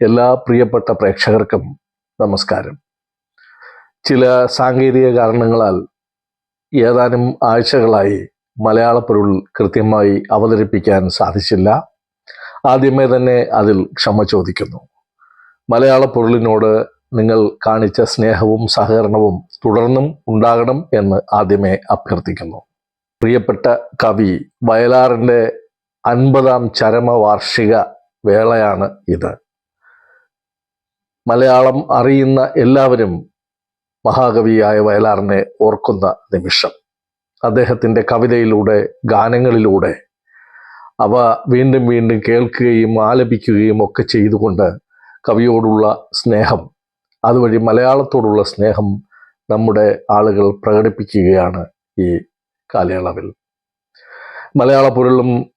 എല്ലാ പ്രിയപ്പെട്ട പ്രേക്ഷകർക്കും നമസ്കാരം. ചില സാങ്കേതിക കാരണങ്ങളാൽ ഏതാനും ആഴ്ചകളായി മലയാള പൊരുൾ കൃത്യമായി അവതരിപ്പിക്കാൻ സാധിച്ചില്ല. ആദ്യമേ തന്നെ അതിൽ ക്ഷമ ചോദിക്കുന്നു. മലയാള പൊരുളിനോട് നിങ്ങൾ കാണിച്ച സ്നേഹവും സഹകരണവും തുടർന്നും ഉണ്ടാകണം എന്ന് ആദ്യമേ അഭ്യർത്ഥിക്കുന്നു. പ്രിയപ്പെട്ട കവി വയലാറിന്റെ അൻപതാം ചരമവാർഷിക വേളയാണ് ഇത്. മലയാളം അറിയുന്ന എല്ലാവരും മഹാകവിയായ വയലാറിനെ ഓർക്കുന്ന നിമിഷം. അദ്ദേഹത്തിന്റെ കവിതയിലൂടെ ഗാനങ്ങളിലൂടെ അവ വീണ്ടും വീണ്ടും കേൾക്കുകയും ആലപിക്കുകയും ഒക്കെ ചെയ്തുകൊണ്ട് കവിയോടുള്ള സ്നേഹം അതുവഴി മലയാളത്തോടുള്ള സ്നേഹം നമ്മുടെ ആളുകൾ പ്രകടിപ്പിക്കുകയാണ് ഈ കാലയളവിൽ. മലയാള പൊരുളും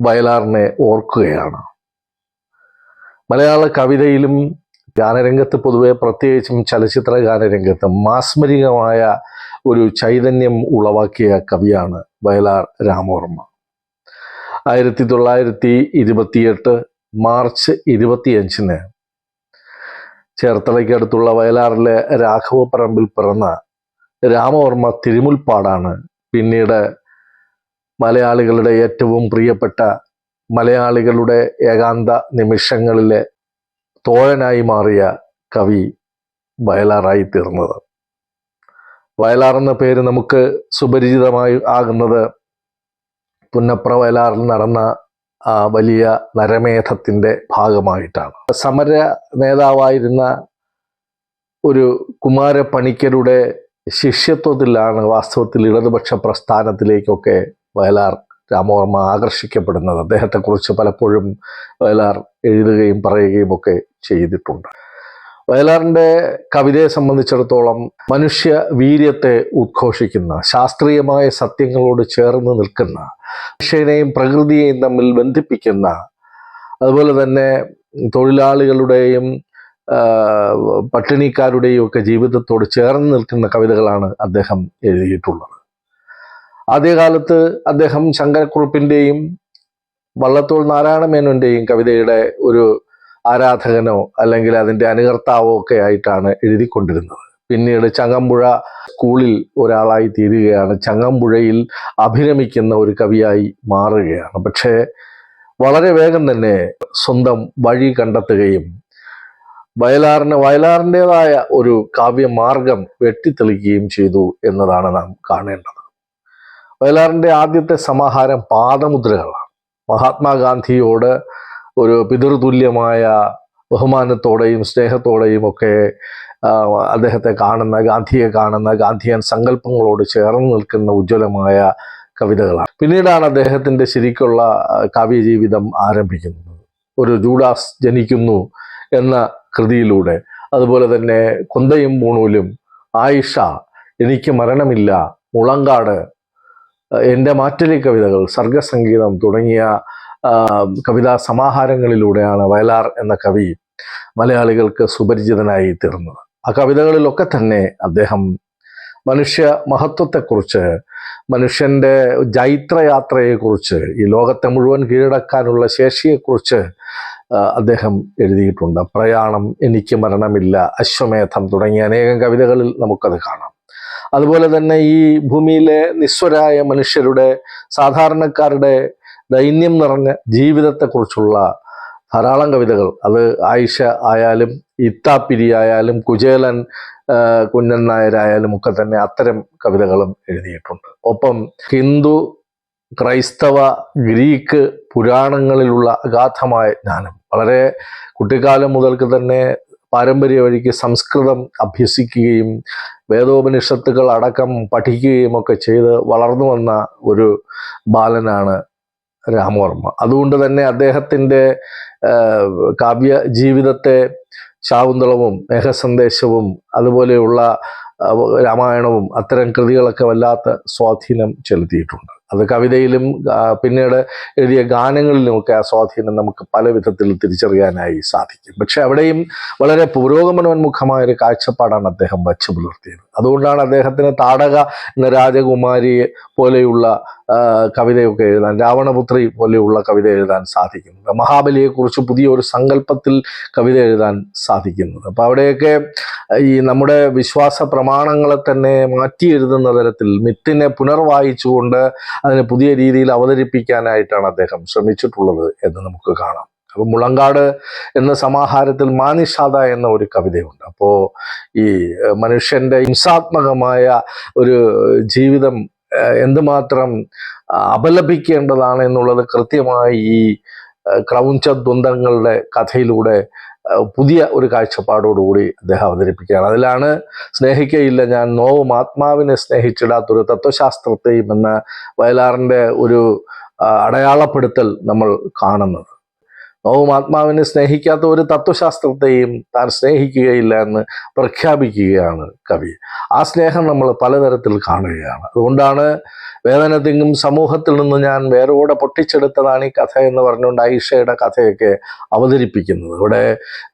വയലാറിനെ ഓർക്കുകയാണ്. മലയാള കവിതയിലും ഗാനരംഗത്ത് പൊതുവെ പ്രത്യേകിച്ചും ചലച്ചിത്ര ഗാനരംഗത്ത് മാസ്മരികമായ ഒരു ചൈതന്യം ഉളവാക്കിയ കവിയാണ് വയലാർ രാമവർമ്മ. ആയിരത്തി തൊള്ളായിരത്തി ഇരുപത്തിയെട്ട് മാർച്ച് ഇരുപത്തിയഞ്ചിന് ചേർത്തലയ്ക്കടുത്തുള്ള വയലാറിലെ രാഘവപ്പറമ്പിൽ പിറന്ന രാമവർമ്മ തിരുമുൽപ്പാടാണ് പിന്നീട് മലയാളികളുടെ ഏറ്റവും പ്രിയപ്പെട്ട മലയാളികളുടെ ഏകാന്ത നിമിഷങ്ങളിലെ തോഴനായി മാറിയ കവി വയലാറായി തീർന്നത്. വയലാർ എന്ന പേര് നമുക്ക് സുപരിചിതമായി ആകുന്നത് പുന്നപ്ര വയലാറിൽ നടന്ന വലിയ നരമേധത്തിന്റെ ഭാഗമായിട്ടാണ്. സമര നേതാവായിരുന്ന ഒരു കുമാരപ്പണിക്കരുടെ ശിഷ്യത്വത്തിലാണ് വാസ്തവത്തിൽ ഇടതുപക്ഷ പ്രസ്ഥാനത്തിലേക്കൊക്കെ വയലാർ രാമവർമ്മ ആകർഷിക്കപ്പെടുന്നത്. അദ്ദേഹത്തെക്കുറിച്ച് പലപ്പോഴും വയലാർ എഴുതുകയും പറയുകയും ഒക്കെ ചെയ്തിട്ടുണ്ട്. വയലാറിന്റെ കവിതയെ സംബന്ധിച്ചിടത്തോളം മനുഷ്യ വീര്യത്തെ ഉദ്ഘോഷിക്കുന്ന ശാസ്ത്രീയമായ സത്യങ്ങളോട് ചേർന്ന് നിൽക്കുന്ന മനുഷ്യനെയും പ്രകൃതിയെയും തമ്മിൽ ബന്ധിപ്പിക്കുന്ന അതുപോലെ തന്നെ തൊഴിലാളികളുടെയും പട്ടിണിക്കാരുടെയും ഒക്കെ ജീവിതത്തോട് ചേർന്ന് നിൽക്കുന്ന കവിതകളാണ് അദ്ദേഹം എഴുതിയിട്ടുള്ളത്. ആദ്യകാലത്ത് അദ്ദേഹം ശങ്കരക്കുറുപ്പിന്റെയും വള്ളത്തോൾ നാരായണ മേനോന്റെയും കവിതയുടെ ഒരു ആരാധകനോ അല്ലെങ്കിൽ അതിന്റെ അനുകർത്താവോ ഒക്കെ ആയിട്ടാണ് എഴുതിക്കൊണ്ടിരുന്നത്. പിന്നീട് ചങ്ങമ്പുഴ സ്കൂളിൽ ഒരാളായി തീരുകയാണ്. ചങ്ങമ്പുഴയിൽ അഭിരമിക്കുന്ന ഒരു കവിയായി മാറുകയാണ്. പക്ഷേ വളരെ വേഗം തന്നെ സ്വന്തം വഴി കണ്ടെത്തുകയും വയലാറിന് വയലാറിന്റെതായ ഒരു കാവ്യമാർഗം വെട്ടിത്തെളിക്കുകയും ചെയ്തു എന്നതാണ് നാം കാണേണ്ടത്. വയലാറിന്റെ ആദ്യത്തെ സമാഹാരം പാദമുദ്രകളാണ്. മഹാത്മാഗാന്ധിയോട് ഒരു പിതൃതുല്യമായ ബഹുമാനത്തോടെയും സ്നേഹത്തോടെയും ഒക്കെ അദ്ദേഹത്തെ കാണുന്ന ഗാന്ധിയെ കാണുന്ന ഗാന്ധിയൻ സങ്കല്പങ്ങളോട് ചേർന്ന് നിൽക്കുന്ന ഉജ്ജ്വലമായ കവിതകളാണ്. പിന്നീടാണ് അദ്ദേഹത്തിന്റെ ശരിക്കുള്ള കാവ്യജീവിതം ആരംഭിക്കുന്നത്. ഒരു ജൂഡാസ് ജനിക്കുന്നു എന്ന കൃതിയിലൂടെ. അതുപോലെ തന്നെ കൊന്തയും മൂണൂലും ആയിഷ എനിക്ക് മരണമില്ല മുളങ്കാട് എന്റെ മാറ്റലി കവിതകൾ സർഗസംഗീതം തുടങ്ങിയ കവിതാ സമാഹാരങ്ങളിലൂടെയാണ് വയലാർ എന്ന കവി മലയാളികൾക്ക് സുപരിചിതനായി തീർന്നത്. ആ കവിതകളിലൊക്കെ തന്നെ അദ്ദേഹം മനുഷ്യ മഹത്വത്തെക്കുറിച്ച് മനുഷ്യന്റെ ജൈത്രയാത്രയെക്കുറിച്ച് ഈ ലോകത്തെ മുഴുവൻ കീഴടക്കാനുള്ള ശേഷിയെക്കുറിച്ച് അദ്ദേഹം എഴുതിയിട്ടുണ്ട്. പ്രയാണം എനിക്ക് മരണമില്ല അശ്വമേധം തുടങ്ങിയ അനേകം കവിതകളിൽ നമുക്കത് കാണാം. അതുപോലെ തന്നെ ഈ ഭൂമിയിലെ നിസ്വരായ മനുഷ്യരുടെ സാധാരണക്കാരുടെ ദൈന്യം നിറഞ്ഞ ജീവിതത്തെക്കുറിച്ചുള്ള ധാരാളം കവിതകൾ. അത് ആയിഷ ആയാലും ഇത്താപ്പിരി ആയാലും കുചേലൻ കുഞ്ഞൻ നായരായാലും ഒക്കെ തന്നെ അത്തരം കവിതകളും എഴുതിയിട്ടുണ്ട്. ഒപ്പം ഹിന്ദു ക്രൈസ്തവ ഗ്രീക്ക് പുരാണങ്ങളിലുള്ള അഗാധമായ ജ്ഞാനം. വളരെ കുട്ടിക്കാലം മുതൽക്ക് തന്നെ പാരമ്പര്യ വഴിക്ക് സംസ്കൃതം അഭ്യസിക്കുകയും വേദോപനിഷത്തുകൾ അടക്കം പഠിക്കുകയും ഒക്കെ ചെയ്ത് വളർന്നു വന്ന ഒരു ബാലനാണ് രാമവർമ്മ. അതുകൊണ്ട് തന്നെ അദ്ദേഹത്തിന്റെ കാവ്യ ജീവിതത്തെ ശാകുന്തളവും മേഘസന്ദേശവും അതുപോലെയുള്ള രാമായണവും അത്തരം കൃതികളൊക്കെ വല്ലാത്ത സ്വാധീനം ചെലുത്തിയിട്ടുണ്ട്. അത് കവിതയിലും പിന്നീട് എഴുതിയ ഗാനങ്ങളിലും ഒക്കെ ആ സ്വാധീനം നമുക്ക് പല വിധത്തിൽ തിരിച്ചറിയാനായി സാധിക്കും. പക്ഷെ അവിടെയും വളരെ പുരോഗമനോന്മുഖമായ ഒരു കാഴ്ചപ്പാടാണ് അദ്ദേഹം വച്ചു പുലർത്തിയത്. അതുകൊണ്ടാണ് അദ്ദേഹത്തിന് താടക എന്ന രാജകുമാരി പോലെയുള്ള കവിതയൊക്കെ എഴുതാൻ രാവണപുത്രി പോലെയുള്ള കവിത എഴുതാൻ സാധിക്കുന്നത്. മഹാബലിയെക്കുറിച്ച് പുതിയൊരു സങ്കല്പത്തിൽ കവിത എഴുതാൻ സാധിക്കുന്നത്. അപ്പം അവിടെയൊക്കെ ഈ നമ്മുടെ വിശ്വാസ പ്രമാണങ്ങളെ തന്നെ മാറ്റി എഴുതുന്ന തരത്തിൽ മിത്തിനെ പുനർവായിച്ചുകൊണ്ട് അതിനെ പുതിയ രീതിയിൽ അവതരിപ്പിക്കാനായിട്ടാണ് അദ്ദേഹം ശ്രമിച്ചിട്ടുള്ളത് എന്ന് നമുക്ക് കാണാം. അപ്പോൾ മുളങ്കാട് എന്ന സമാഹാരത്തിൽ മാനിഷാദ എന്ന ഒരു കവിതയുണ്ട്. അപ്പോ ഈ മനുഷ്യന്റെ ഹിംസാത്മകമായ ഒരു ജീവിതം എന്തുമാത്രം അപലപിക്കേണ്ടതാണ് എന്നുള്ളത് കൃത്യമായി ഈ ക്രൗഞ്ച ദ്വന്ദ്ങ്ങളുടെ കഥയിലൂടെ പുതിയ ഒരു കാഴ്ചപ്പാടോടുകൂടി അദ്ദേഹം അവതരിപ്പിക്കുകയാണ്. അതിലാണ് സ്നേഹിക്കയില്ല ഞാൻ നോവും ആത്മാവിനെ സ്നേഹിച്ചിടാത്തൊരു തത്വശാസ്ത്രത്തെയും എന്ന വയലാറിന്റെ ഒരു അടയാളപ്പെടുത്തൽ നമ്മൾ കാണുന്നത്. നോവും ആത്മാവിനെ സ്നേഹിക്കാത്ത ഒരു തത്വശാസ്ത്രത്തെയും താൻ സ്നേഹിക്കുകയില്ല എന്ന് പ്രഖ്യാപിക്കുകയാണ് കവി. ആ സ്നേഹം നമ്മൾ പലതരത്തിൽ കാണുകയാണ്. അതുകൊണ്ടാണ് വേദനത്തിങ്കും സമൂഹത്തിൽ നിന്ന് ഞാൻ വേരോടെ പൊട്ടിച്ചെടുത്തതാണ് ഈ കഥ എന്ന് പറഞ്ഞുകൊണ്ട് ഐഷയുടെ കഥയൊക്കെ അവതരിപ്പിക്കുന്നത്. ഇവിടെ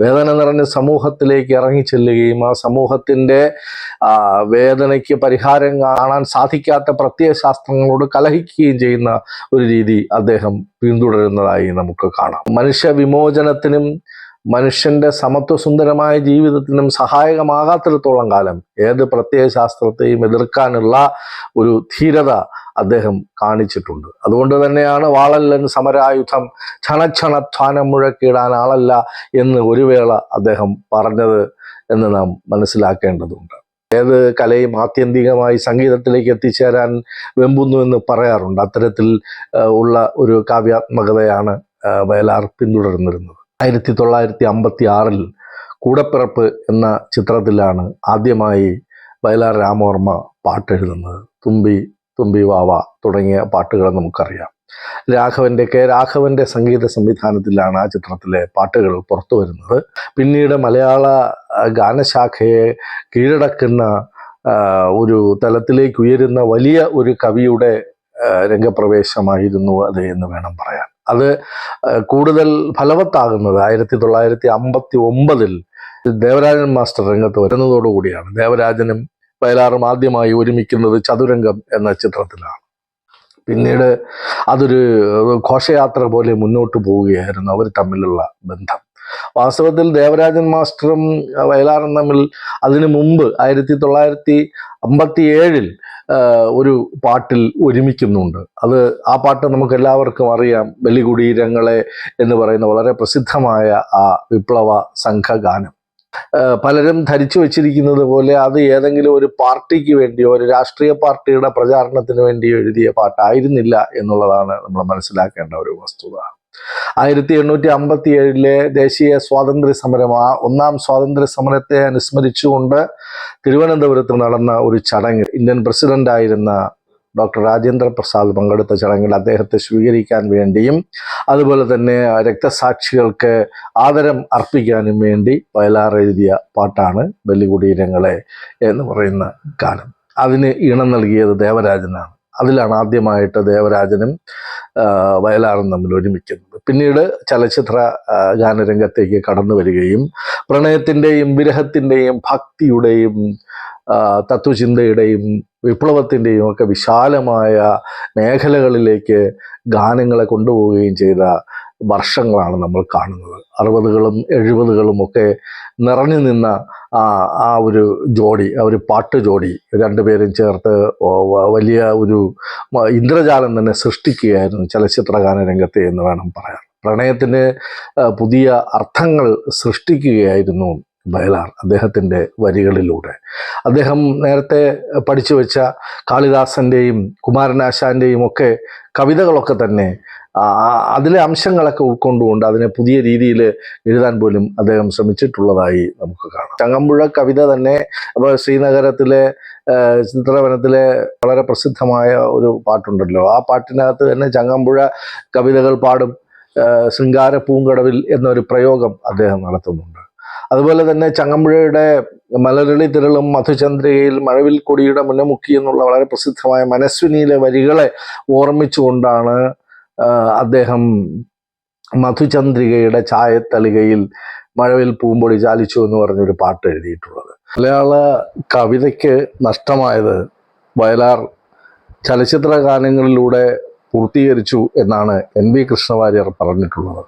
വേദന നിറഞ്ഞ സമൂഹത്തിലേക്ക് ഇറങ്ങി ചെല്ലുകയും ആ സമൂഹത്തിന്റെ വേദനയ്ക്ക് പരിഹാരം കാണാൻ സാധിക്കാത്ത പ്രത്യേക ശാസ്ത്രങ്ങളോട് കലഹിക്കുകയും ചെയ്യുന്ന ഒരു രീതി അദ്ദേഹം പിന്തുടരുന്നതായി നമുക്ക് കാണാം. മനുഷ്യ വിമോചനത്തിനും മനുഷ്യന്റെ സമത്വസുന്ദരമായ ജീവിതത്തിനും സഹായകമാകാത്തിടത്തോളം കാലം ഏത് പ്രത്യയ ശാസ്ത്രത്തെയും എതിർക്കാനുള്ള ഒരു ധീരത അദ്ദേഹം കാണിച്ചിട്ടുണ്ട്. അതുകൊണ്ട് തന്നെയാണ് വാളല്ലൻ സമരായുധം ക്ഷണക്ഷണധ്വാനം മുഴക്കിയിടാൻ ആളല്ല എന്ന് ഒരു വേള അദ്ദേഹം പറഞ്ഞത് എന്ന് നാം മനസ്സിലാക്കേണ്ടതുണ്ട്. ഏത് കലയും ആത്യന്തികമായി സംഗീതത്തിലേക്ക് എത്തിച്ചേരാൻ വെമ്പുന്നു എന്ന് പറയാറുണ്ട്. അത്തരത്തിൽ ഉള്ള ഒരു കാവ്യാത്മകതയാണ് വയലാർ പിന്തുടർന്നിരുന്നത്. ആയിരത്തി തൊള്ളായിരത്തി അമ്പത്തി ആറിൽ കൂടപ്പിറപ്പ് എന്ന ചിത്രത്തിലാണ് ആദ്യമായി വയലാർ രാമവർമ്മ പാട്ടെഴുതുന്നത്. തുമ്പി തുമ്പി വാവ തുടങ്ങിയ പാട്ടുകൾ നമുക്കറിയാം. രാഘവന്റെ കെ രാഘവന്റെ സംഗീത സംവിധാനത്തിലാണ് ആ ചിത്രത്തിലെ പാട്ടുകൾ പുറത്തു വരുന്നത്. പിന്നീട് മലയാള ഗാനശാഖയെ കീഴടക്കുന്ന ഒരു തലത്തിലേക്ക് ഉയരുന്ന വലിയ ഒരു കവിയുടെ രംഗപ്രവേശമായിരുന്നു അത് എന്ന് വേണം പറയാൻ. അത് കൂടുതൽ ഫലവത്താകുന്നത് ആയിരത്തി തൊള്ളായിരത്തി അമ്പത്തി ഒമ്പതിൽ ദേവരാജൻ മാസ്റ്റർ രംഗത്ത് വരുന്നതോടുകൂടിയാണ്. ദേവരാജനും വയലാറും ആദ്യമായി ഒരുമിക്കുന്നത് ചതുരംഗം എന്ന ചിത്രത്തിലാണ്. പിന്നീട് അതൊരു ഘോഷയാത്ര പോലെ മുന്നോട്ട് പോവുകയായിരുന്നു അവർ തമ്മിലുള്ള ബന്ധം. വാസ്തവത്തിൽ ദേവരാജൻ മാസ്റ്ററും വയലാറും തമ്മിൽ അതിനു മുമ്പ് ആയിരത്തി തൊള്ളായിരത്തി അമ്പത്തി ഏഴിൽ ഒരു പാട്ടിൽ ഒരുമിക്കുന്നുണ്ട്. അത് ആ പാട്ട് നമുക്ക് എല്ലാവർക്കും അറിയാം. ബലികുടീരങ്ങളെ എന്ന് പറയുന്ന വളരെ പ്രസിദ്ധമായ ആ വിപ്ലവ സംഘഗാനം. പലരും ധരിച്ചു വച്ചിരിക്കുന്നത് പോലെ അത് ഏതെങ്കിലും ഒരു പാർട്ടിക്ക് വേണ്ടിയോ ഒരു രാഷ്ട്രീയ പാർട്ടിയുടെ പ്രചാരണത്തിന് വേണ്ടിയോ എഴുതിയ പാട്ടായിരുന്നില്ല എന്നുള്ളതാണ് നമ്മൾ മനസ്സിലാക്കേണ്ട ഒരു വസ്തുത. ആയിരത്തി എണ്ണൂറ്റി അമ്പത്തി ഏഴിലെ ദേശീയ സ്വാതന്ത്ര്യ സമരം. ആ ഒന്നാം സ്വാതന്ത്ര്യ സമരത്തെ അനുസ്മരിച്ചുകൊണ്ട് തിരുവനന്തപുരത്ത് നടന്ന ഒരു ചടങ്ങ് ഇന്ത്യൻ പ്രസിഡന്റ് ആയിരുന്ന ഡോക്ടർ രാജേന്ദ്ര പ്രസാദ് പങ്കെടുത്ത ചടങ്ങിൽ അദ്ദേഹത്തെ സ്വീകരിക്കാൻ വേണ്ടിയും അതുപോലെ തന്നെ രക്തസാക്ഷികൾക്ക് ആദരം അർപ്പിക്കാനും വേണ്ടി വയലാർ എഴുതിയ പാട്ടാണ് ബലികുടീരങ്ങളെ എന്ന് പറയുന്ന ഗാനം. അതിന് ഈണം നൽകിയത് ദേവരാജനാണ്. അതിലാണ് ആദ്യമായിട്ട് ദേവരാജനും വയലാറും തമ്മിൽ ഒരുമിക്കുന്നത്. പിന്നീട് ചലച്ചിത്ര ഗാനരംഗത്തേക്ക് കടന്നു വരികയും പ്രണയത്തിന്റെയും വിരഹത്തിന്റെയും ഭക്തിയുടെയും തത്വചിന്തയുടെയും വിപ്ലവത്തിന്റെയും ഒക്കെ വിശാലമായ മേഖലകളിലേക്ക് ഗാനങ്ങളെ കൊണ്ടുപോവുകയും ചെയ്ത വർഷങ്ങളാണ് നമ്മൾ കാണുന്നത്. അറുപതുകളും എഴുപതുകളും ഒക്കെ നിറഞ്ഞു നിന്ന ആ ഒരു ജോഡി ആ ഒരു പാട്ട് ജോഡി രണ്ടുപേരും ചേർത്ത് വലിയ ഒരു ഇന്ദ്രജാലം തന്നെ സൃഷ്ടിക്കുകയായിരുന്നു ചലച്ചിത്ര രംഗത്ത് എന്ന് വേണം പറയാൻ. പ്രണയത്തിന് പുതിയ അർത്ഥങ്ങൾ സൃഷ്ടിക്കുകയായിരുന്നു ബയലാർ അദ്ദേഹത്തിന്റെ വരികളിലൂടെ. അദ്ദേഹം നേരത്തെ പഠിച്ചു വെച്ച കാളിദാസന്റെയും കുമാരനാശാന്റെയും ഒക്കെ കവിതകളൊക്കെ തന്നെ അതിലെ അംശങ്ങളൊക്കെ ഉൾക്കൊണ്ടുകൊണ്ട് അതിനെ പുതിയ രീതിയിൽ എഴുതാൻ പോലും അദ്ദേഹം ശ്രമിച്ചിട്ടുള്ളതായി നമുക്ക് കാണാം. ചങ്ങമ്പുഴ കവിത തന്നെ അപ്പോൾ ശ്രീനഗരത്തിലെ ചിത്രവനത്തിലെ വളരെ പ്രസിദ്ധമായ ഒരു പാട്ടുണ്ടല്ലോ. ആ പാട്ടിനകത്ത് തന്നെ ചങ്ങമ്പുഴ കവിതകൾ പാടും ശൃംഗാര പൂങ്കടവിൽ എന്നൊരു പ്രയോഗം അദ്ദേഹം നടത്തുന്നുണ്ട്. അതുപോലെ തന്നെ ചങ്ങമ്പുഴയുടെ മലരളി തിരളും മധുചന്ദ്രികയിൽ മഴവിൽ കൊടിയുടെ മുന്നമുക്കി എന്നുള്ള വളരെ പ്രസിദ്ധമായ മനസ്വിനിയിലെ വരികളെ ഓർമ്മിച്ചുകൊണ്ടാണ് അദ്ദേഹം മധുചന്ദ്രികയുടെ ചായത്തളികയിൽ മഴവിൽ പൂമ്പൊടി ചാലിച്ചു എന്ന് പറഞ്ഞൊരു പാട്ട് എഴുതിയിട്ടുള്ളത്. മലയാള കവിതയ്ക്ക് നഷ്ടമായത് വയലാർ ചലച്ചിത്ര ഗാനങ്ങളിലൂടെ പൂർത്തീകരിച്ചു എന്നാണ് എൻ വി കൃഷ്ണവാര്യർ പറഞ്ഞിട്ടുള്ളത്.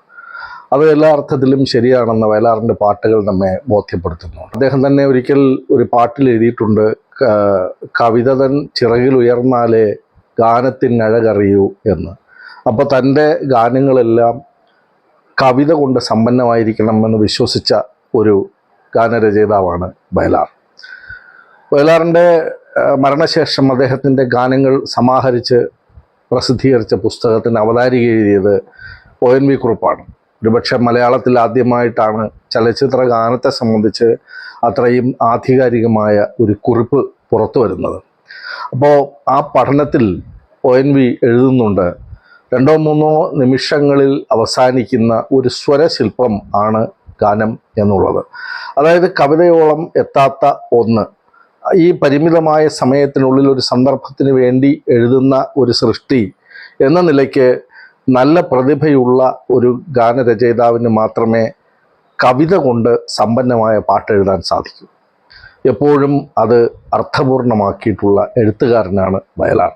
അത് എല്ലാ അർത്ഥത്തിലും ശരിയാണെന്ന് വയലാറിന്റെ പാട്ടുകൾ നമ്മെ ബോധ്യപ്പെടുത്തുന്നു. അദ്ദേഹം തന്നെ ഒരിക്കൽ ഒരു പാട്ടിൽ എഴുതിയിട്ടുണ്ട് കവിതതൻ കവിത ചിറകിൽ ഉയർന്നാലേ ഗാനത്തിനഴകറിയൂ എന്ന്. അപ്പോൾ തന്റെ ഗാനങ്ങളെല്ലാം കവിത കൊണ്ട് സമ്പന്നമായിരിക്കണമെന്ന് വിശ്വസിച്ച ഒരു ഗാനരചയിതാവാണ് ബയലാർ വയലാറിന്റെ മരണശേഷം അദ്ദേഹത്തിന്റെ ഗാനങ്ങൾ സമാഹരിച്ച് പ്രസിദ്ധീകരിച്ച പുസ്തകത്തിന് അവതാരിക എഴുതിയത് ഒ എൻ വി കുറുപ്പാണ്. ഒരുപക്ഷെ മലയാളത്തിൽ ആദ്യമായിട്ടാണ് ചലച്ചിത്ര ഗാനത്തെ സംബന്ധിച്ച് അത്രയും ആധികാരികമായ ഒരു കുറിപ്പ് പുറത്തു വരുന്നത്. അപ്പോൾ ആ പഠനത്തിൽ ഒ എൻ വി എഴുതുന്നുണ്ട്. രണ്ടോ മൂന്നോ നിമിഷങ്ങളിൽ അവസാനിക്കുന്ന ഒരു സ്വരശില്പം ആണ് ഗാനം എന്നുള്ളത്. അതായത് കവിതയോളം എത്താത്ത ഒന്ന്. ഈ പരിമിതമായ സമയത്തിനുള്ളിൽ ഒരു സന്ദർഭത്തിന് വേണ്ടി എഴുതുന്ന ഒരു സൃഷ്ടി എന്ന നിലയ്ക്ക് നല്ല പ്രതിഭയുള്ള ഒരു ഗാനരചയിതാവിന് മാത്രമേ കവിത കൊണ്ട് സമ്പന്നമായ പാട്ട് എഴുതാൻ സാധിക്കൂ. എപ്പോഴും അത് അർത്ഥപൂർണമാക്കിയിട്ടുള്ള എഴുത്തുകാരനാണ് വയലാർ.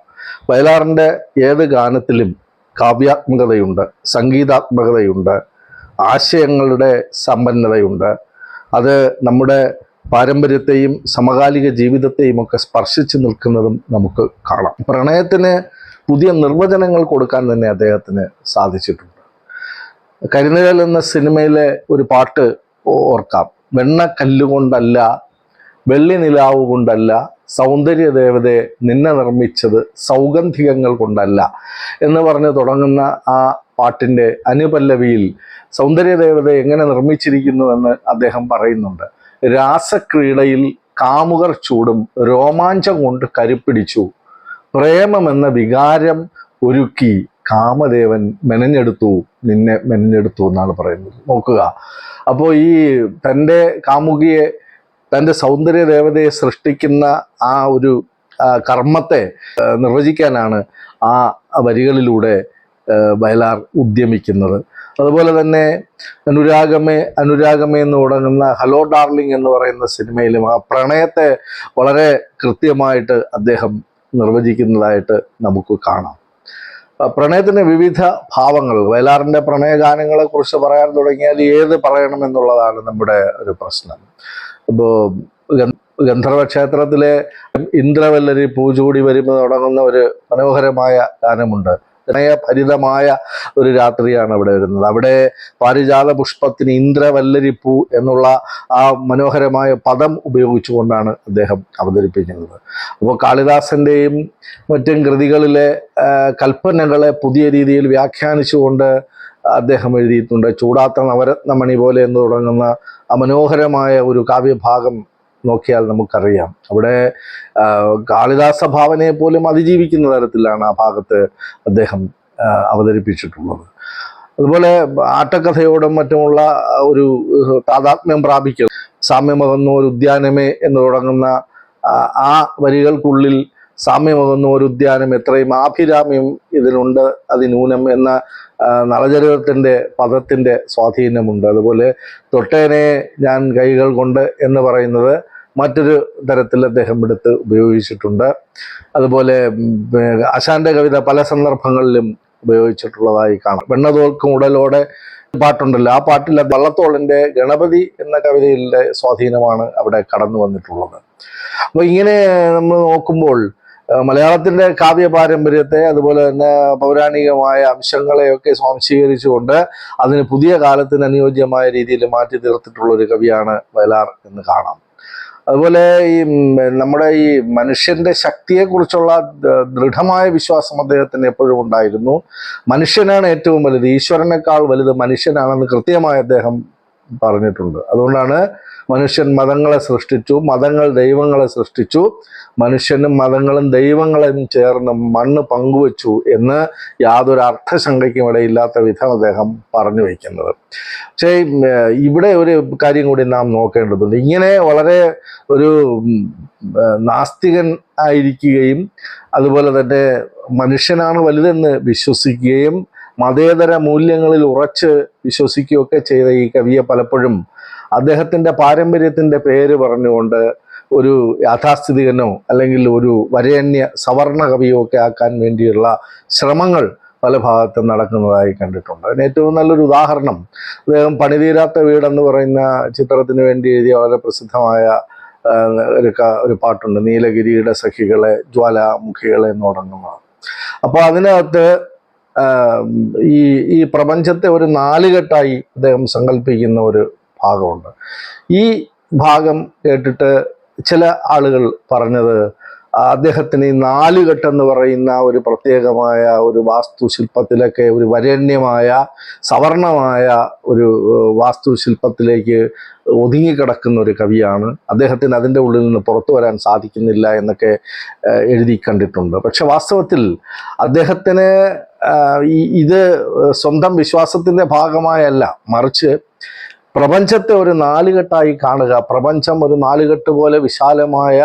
വയലാറിന്റെ ഏത് ഗാനത്തിലും കാവ്യാത്മകതയുണ്ട് സംഗീതാത്മകതയുണ്ട് ആശയങ്ങളുടെ സമ്പന്നതയുണ്ട്. അത് നമ്മുടെ പാരമ്പര്യത്തെയും സമകാലിക ജീവിതത്തെയും ഒക്കെ സ്പർശിച്ചു നിൽക്കുന്നതും നമുക്ക് കാണാം. പ്രണയത്തിന് പുതിയ നിർവചനങ്ങൾ കൊടുക്കാൻ തന്നെ അദ്ദേഹത്തിന് സാധിച്ചിട്ടുണ്ട്. കരിനിഴൽ എന്ന സിനിമയിലെ ഒരു പാട്ട് ഓർക്കാം. വെണ്ണ കല്ലുകൊണ്ടല്ല വെള്ളി നിലാവ് കൊണ്ടല്ല സൗന്ദര്യ ദേവതയെ നിന്നെ നിർമ്മിച്ചത് സൗഗന്ധികങ്ങൾ കൊണ്ടല്ല എന്ന് പറഞ്ഞ് തുടങ്ങുന്ന ആ പാട്ടിന്റെ അനുപല്ലവിയിൽ സൗന്ദര്യ ദേവതയെ എങ്ങനെ നിർമ്മിച്ചിരിക്കുന്നുവെന്ന് അദ്ദേഹം പറയുന്നുണ്ട്. രാസക്രീഡയിൽ കാമുകർ ചൂടും രോമാഞ്ചം കൊണ്ട് കരുപ്പിടിച്ചു. പ്രേമമെന്ന വികാരം ഒരുക്കി കാമദേവൻ മെനഞ്ഞെടുത്തു. നിന്നെ മെനഞ്ഞെടുത്തു എന്നാണ് പറയുന്നത്. നോക്കുക. അപ്പോൾ ഈ തന്റെ കാമുകിയെ തന്റെ സൗന്ദര്യ ദേവതയെ സൃഷ്ടിക്കുന്ന ആ ഒരു കർമ്മത്തെ നിർവചിക്കാനാണ് ആ വരികളിലൂടെ വയലാർ ഉദ്യമിക്കുന്നത്. അതുപോലെ തന്നെ അനുരാഗമേ അനുരാഗമേ എന്ന് തുടങ്ങുന്ന ഹലോ ഡാർലിംഗ് എന്ന് പറയുന്ന സിനിമയിലും ആ പ്രണയത്തെ വളരെ കൃത്യമായിട്ട് അദ്ദേഹം നിർവചിക്കുന്നതായിട്ട് നമുക്ക് കാണാം. പ്രണയത്തിന് വിവിധ ഭാവങ്ങൾ വയലാറിന്റെ പ്രണയഗാനങ്ങളെക്കുറിച്ച് പറയാൻ തുടങ്ങിയാൽ ഏത് പറയണമെന്നുള്ളതാണ് നമ്മുടെ ഒരു പ്രശ്നം. ഇപ്പോൾ ഗന്ധർവ ക്ഷേത്രത്തിലെ ഇന്ദ്രവല്ലരി പൂജൂടി വരുമ്പോൾ തുടങ്ങുന്ന ഒരു മനോഹരമായ ഗാനമുണ്ട്. പ്രണയഭരിതമായ ഒരു രാത്രിയാണ് അവിടെ വരുന്നത്. അവിടെ പാരിജാത പുഷ്പത്തിന് ഇന്ദ്രവല്ലരിപ്പൂ എന്നുള്ള ആ മനോഹരമായ പദം ഉപയോഗിച്ചുകൊണ്ടാണ് അദ്ദേഹം അവതരിപ്പിക്കുന്നത്. അപ്പോൾ കാളിദാസന്റെയും മറ്റും കൃതികളിലെ കൽപ്പനകളെ പുതിയ രീതിയിൽ വ്യാഖ്യാനിച്ചുകൊണ്ട് അദ്ദേഹം എഴുതിയിട്ടുണ്ട്. ചൂടാത്ത നവരത്നമണി പോലെ എന്ന് തുടങ്ങുന്ന ആ മനോഹരമായ ഒരു കാവ്യഭാഗം നോക്കിയാൽ നമുക്കറിയാം. അവിടെ കാളിദാസ ഭാവനയെ പോലും അതിജീവിക്കുന്ന തരത്തിലാണ് ആ ഭാഗത്ത് അദ്ദേഹം അവതരിപ്പിച്ചിട്ടുള്ളത്. അതുപോലെ ആട്ടക്കഥയോടും മറ്റുമുള്ള ഒരു താതാത്മ്യം പ്രാപിക്കും സാമ്യമകന്നു ഒരു ഉദ്യാനമേ എന്ന് തുടങ്ങുന്ന ആ വരികൾക്കുള്ളിൽ സാമ്യമകന്നു ഒരു ഉദ്യാനം എത്രയും ആഭിരാമ്യം ഇതിനുണ്ട് അതിനൂനം എന്ന നളചരിതത്തിന്റെ പദത്തിന്റെ സ്വാധീനമുണ്ട്. അതുപോലെ തൊട്ടേനെ ഞാൻ കൈകൾ കൊണ്ട് എന്ന് പറയുന്നത് മറ്റൊരു തരത്തിൽ അദ്ദേഹം എടുത്ത് ഉപയോഗിച്ചിട്ടുണ്ട്. അതുപോലെ അശാന്റെ കവിത പല സന്ദർഭങ്ങളിലും ഉപയോഗിച്ചിട്ടുള്ളതായി കാണാം. വെണ്ണതോൽക്കും ഉടലോടെ പാട്ടുണ്ടല്ലോ. ആ പാട്ടിലെ വള്ളത്തോളിന്റെ ഗണപതി എന്ന കവിതയിലെ സ്വാധീനമാണ് അവിടെ കടന്നു വന്നിട്ടുള്ളത്. അപ്പോൾ ഇങ്ങനെ നമ്മൾ നോക്കുമ്പോൾ മലയാളത്തിന്റെ കാവ്യ പാരമ്പര്യത്തെ അതുപോലെ തന്നെ പൗരാണികമായ അംശങ്ങളെയൊക്കെ സ്വാംശീകരിച്ചുകൊണ്ട് അതിന് പുതിയ കാലത്തിന് അനുയോജ്യമായ രീതിയിൽ മാറ്റി തീർത്തിട്ടുള്ള ഒരു കവിയാണ് വയലാർ എന്ന് കാണാം. അതുപോലെ ഈ നമ്മുടെ ഈ മനുഷ്യന്റെ ശക്തിയെക്കുറിച്ചുള്ള ദൃഢമായ വിശ്വാസം അദ്ദേഹത്തിന് എപ്പോഴും ഉണ്ടായിരുന്നു. മനുഷ്യനാണ് ഏറ്റവും വലുത്. ഈശ്വരനേക്കാൾ വലുത് മനുഷ്യനാണെന്ന് കൃത്യമായി അദ്ദേഹം പറഞ്ഞിട്ടുണ്ട്. അതുകൊണ്ടാണ് മനുഷ്യൻ മതങ്ങളെ സൃഷ്ടിച്ചു മതങ്ങൾ ദൈവങ്ങളെ സൃഷ്ടിച്ചു. മനുഷ്യനും മതങ്ങളും ദൈവങ്ങളും ചേർന്ന് മണ്ണ് പങ്കുവച്ചു എന്ന് യാതൊരു അർത്ഥശങ്കയ്ക്കും ഇടയില്ലാത്ത വിധം അദ്ദേഹം പറഞ്ഞു വയ്ക്കുന്നത്. പക്ഷേ ഇവിടെ ഒരു കാര്യം കൂടി നാം നോക്കേണ്ടതുണ്ട്. ഇങ്ങനെ വളരെ ഒരു നാസ്തികൻ ആയിരിക്കുകയും അതുപോലെ തന്നെ മനുഷ്യനാണ് വലുതെന്ന് വിശ്വസിക്കുകയും മതേതര മൂല്യങ്ങളിൽ ഉറച്ച് വിശ്വസിക്കുകയൊക്കെ ചെയ്ത ഈ കവിയെ പലപ്പോഴും അദ്ദേഹത്തിന്റെ പാരമ്പര്യത്തിന്റെ പേര് പറഞ്ഞുകൊണ്ട് ഒരു യാഥാസ്ഥിതികനോ അല്ലെങ്കിൽ ഒരു വരേണ്യ സവർണ കവിയോ ഒക്കെ ആക്കാൻ വേണ്ടിയുള്ള ശ്രമങ്ങൾ പല ഭാഗത്തും നടക്കുന്നതായി കണ്ടിട്ടുണ്ട്. അതിന് ഏറ്റവും നല്ലൊരു ഉദാഹരണം അദ്ദേഹം പണിതീരാത്ത വീടെന്ന് പറയുന്ന ചിത്രത്തിന് വേണ്ടി എഴുതിയ വളരെ പ്രസിദ്ധമായ ഒരു ഒരു പാട്ടുണ്ട്. നീലഗിരിയുടെ സഖികളെ ജ്വാലാമുഖികളെ എന്ന് തുടങ്ങുന്നതാണ് അപ്പോൾ അതിനകത്ത് ഈ ഈ പ്രപഞ്ചത്തെ ഒരു നാലുകെട്ടായി അദ്ദേഹം സങ്കല്പിക്കുന്ന ഒരു ഭാഗമുണ്ട്. ഈ ഭാഗം കേട്ടിട്ട് ചില ആളുകൾ പറഞ്ഞത് അദ്ദേഹത്തിന് ഈ നാലുകെട്ടെന്ന് പറയുന്ന ഒരു പ്രത്യേകമായ ഒരു വാസ്തുശില്പത്തിലൊക്കെ ഒരു വരേണ്യമായ സവർണമായ ഒരു വാസ്തുശില്പത്തിലേക്ക് ഒതുങ്ങിക്കിടക്കുന്ന ഒരു കവിയാണ്. അദ്ദേഹത്തിന് അതിന്റെ ഉള്ളിൽ നിന്ന് പുറത്തു വരാൻ സാധിക്കുന്നില്ല എന്നൊക്കെ എഴുതി കണ്ടിട്ടുണ്ട്. പക്ഷെ വാസ്തവത്തിൽ അദ്ദേഹത്തിന് ഇത് സ്വന്തം വിശ്വാസത്തിന്റെ ഭാഗമായല്ല. മറിച്ച് പ്രപഞ്ചത്തെ ഒരു നാലുകെട്ടായി കാണുക. പ്രപഞ്ചം ഒരു നാലുകെട്ട് പോലെ വിശാലമായ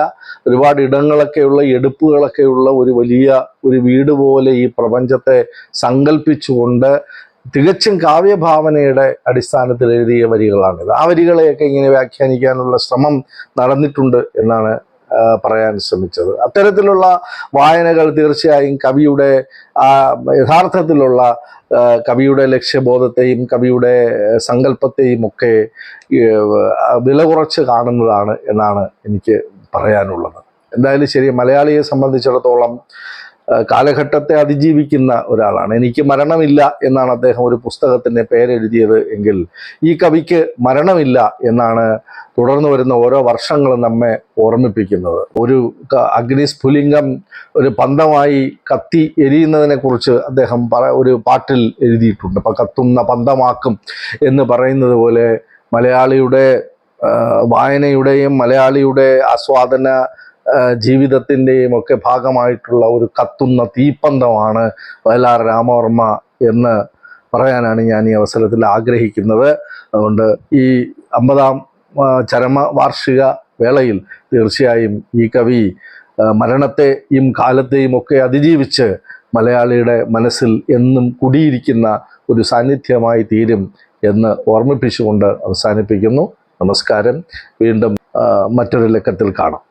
ഒരുപാട് ഇടങ്ങളൊക്കെയുള്ള എടുപ്പുകളൊക്കെയുള്ള ഒരു വലിയ ഒരു വീട് പോലെ ഈ പ്രപഞ്ചത്തെ സങ്കല്പിച്ചുകൊണ്ട് തികച്ചും കാവ്യഭാവനയുടെ അടിസ്ഥാനത്തിൽ എഴുതിയ വരികളാണിത്. ആ വരികളെയൊക്കെ ഇങ്ങനെ വ്യാഖ്യാനിക്കാനുള്ള ശ്രമം നടന്നിട്ടുണ്ട് എന്നാണ് പറയാൻ ശ്രമിച്ചത്. അത്തരത്തിലുള്ള വായനകൾ തീർച്ചയായും കവിയുടെ ആ യഥാർത്ഥത്തിലുള്ള കവിയുടെ ലക്ഷ്യബോധത്തെയും കവിയുടെ സങ്കല്പത്തെയും ഒക്കെ വില കുറച്ച് കാണുന്നതാണ് എന്നാണ് എനിക്ക് പറയാനുള്ളത്. എന്തായാലും ശരി മലയാളിയെ സംബന്ധിച്ചിടത്തോളം കാലഘട്ടത്തെ അതിജീവിക്കുന്ന ഒരാളാണ്. എനിക്ക് മരണമില്ല എന്നാണ് അദ്ദേഹം ഒരു പുസ്തകത്തിന്റെ പേരെഴുതിയത് എങ്കിൽ ഈ കവിക്ക് മരണമില്ല എന്നാണ് തുടർന്ന് വരുന്ന ഓരോ വർഷങ്ങളും നമ്മെ ഓർമ്മിപ്പിക്കുന്നത്. ഒരു അഗ്നിസ്ഫുലിംഗം ഒരു പന്തമായി കത്തി എരിയുന്നതിനെ കുറിച്ച് അദ്ദേഹം പറ ഒരു പാട്ടിൽ എഴുതിയിട്ടുണ്ട്. അപ്പം കത്തുന്ന പന്തമാക്കും എന്ന് പറയുന്നത് പോലെ മലയാളിയുടെ വായനയുടെയും മലയാളിയുടെ ആസ്വാദന ജീവിതത്തിന്റെയും ഒക്കെ ഭാഗമായിട്ടുള്ള ഒരു കത്തുന്ന തീപ്പന്തമാണ് വയലാർ രാമവർമ്മ എന്ന് പറയാനാണ് ഞാൻ ഈ അവസരത്തിൽ ആഗ്രഹിക്കുന്നത്. അതുകൊണ്ട് ഈ അമ്പതാം ചരമ വാർഷിക വേളയിൽ തീർച്ചയായും ഈ കവി മരണത്തെയും കാലത്തെയും ഒക്കെ അതിജീവിച്ച് മലയാളിയുടെ മനസ്സിൽ എന്നും കുടിയിരിക്കുന്ന ഒരു സാന്നിധ്യമായി തീരും എന്ന് ഓർമ്മിപ്പിച്ചുകൊണ്ട് അവസാനിപ്പിക്കുന്നു. നമസ്കാരം. വീണ്ടും മറ്റൊരു ലക്കത്തിൽ കാണാം.